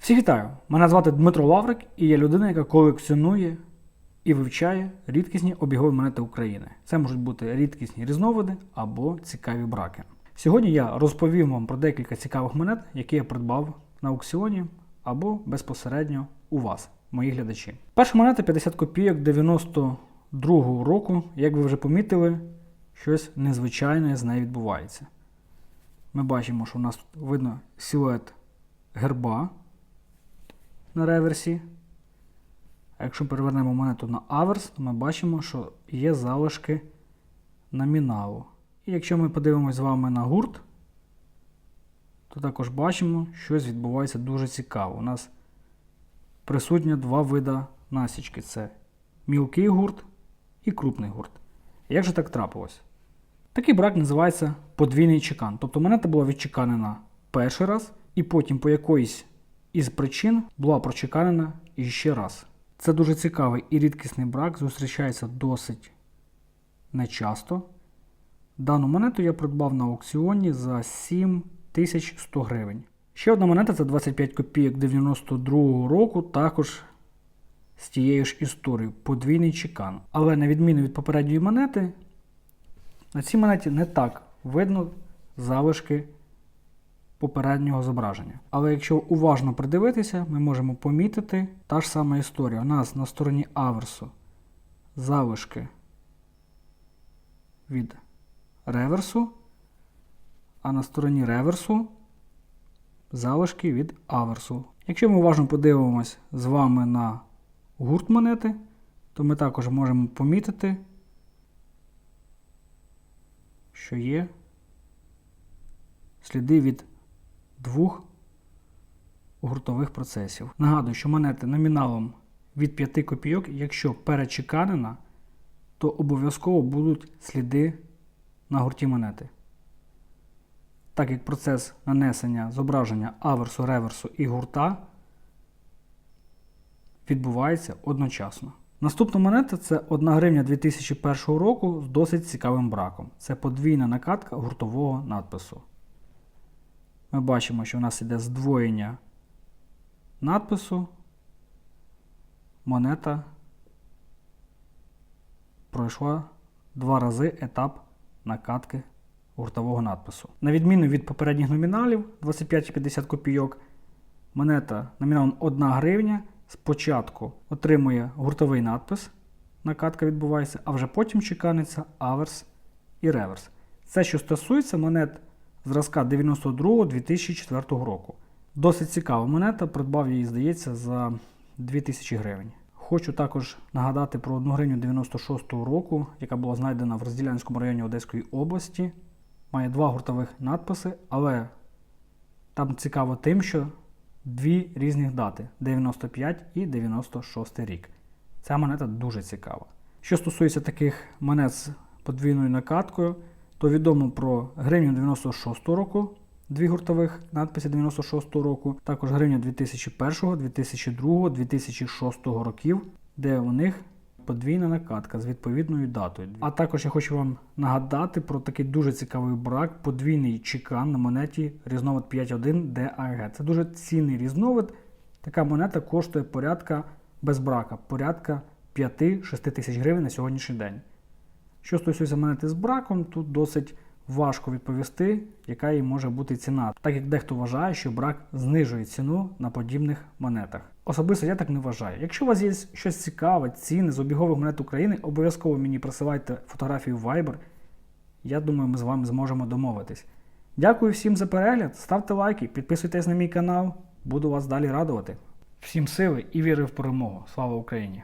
Всіх вітаю! Мене звати Дмитро Лаврик, і я людина, яка колекціонує і вивчає рідкісні обігові монети України. Це можуть бути рідкісні різновиди або цікаві браки. Сьогодні я розповім вам про декілька цікавих монет, які я придбав на аукціоні або безпосередньо у вас, мої глядачі. Перша монета 50 копійок 92-го року. Як ви вже помітили, щось незвичайне з нею відбувається. Ми бачимо, що у нас тут видно силует герба на реверсі. А якщо перевернемо монету на аверс, то ми бачимо, що є залишки номіналу. І якщо ми подивимось з вами на гурт, то також бачимо, що щось відбувається дуже цікаво. У нас присутні два вида насічки: це мілкий гурт і крупний гурт. Як же так трапилось? Такий брак називається подвійний чекан. Тобто монета була відчеканена перший раз, і потім по якоїсь із причин була прочеканена іще раз. Це дуже цікавий і рідкісний брак, зустрічається досить нечасто. Дану монету я придбав на аукціоні за 7100 гривень. Ще одна монета це 25 копійок 92-го року, також з тією ж історією, подвійний чекан. Але на відміну від попередньої монети, на цій монеті не так видно залишки попереднього зображення. Але якщо уважно придивитися, ми можемо помітити та ж сама історія. У нас на стороні аверсу залишки від реверсу, а на стороні реверсу залишки від аверсу. Якщо ми уважно подивимось з вами на гурт монети, то ми також можемо помітити, що є сліди від двох гуртових процесів. Нагадую, що монети номіналом від 5 копійок, якщо перечеканена, то обов'язково будуть сліди на гурті монети. Так як процес нанесення зображення аверсу, реверсу і гурта відбувається одночасно. Наступна монета це 1 гривня 2001 року з досить цікавим браком. Це подвійна накатка гуртового надпису. Ми бачимо, що у нас іде здвоєння надпису. Монета пройшла два рази етап накатки гуртового надпису. На відміну від попередніх номіналів 25-50 копійок, монета номіналом 1 гривня спочатку отримує гуртовий надпис, накатка відбувається, а вже потім чеканиться аверс і реверс. Це, що стосується монет зразка 92-2004 року. Досить цікава монета, придбав її, здається, за 2000 гривень. Хочу також нагадати про 1 гривню 96-го року, яка була знайдена в Розділянському районі Одеської області. Має два гуртових надписи, але там цікаво тим, що дві різних дати 95 і 96 рік. Ця монета дуже цікава. Що стосується таких монет з подвійною накаткою, то відомо про гривню 96 року, дві гуртових надписи 96 року, також гривня 2001, 2002, 2006 років, де у них подвійна накатка з відповідною датою. А також я хочу вам нагадати про такий дуже цікавий брак, подвійний чекан на монеті різновид 5.1 DAG. Це дуже цінний різновид. Така монета коштує порядка без брака, порядка 5-6 тисяч гривень на сьогоднішній день. Що стосується монети з браком, тут досить важко відповісти, яка їй може бути ціна, так як дехто вважає, що брак знижує ціну на подібних монетах. Особисто я так не вважаю. Якщо у вас є щось цікаве, ціни з обігових монет України, обов'язково мені присилайте фотографію Viber. Я думаю, ми з вами зможемо домовитись. Дякую всім за перегляд, ставте лайки, підписуйтесь на мій канал, буду вас далі радувати. Всім сили і віри в перемогу. Слава Україні!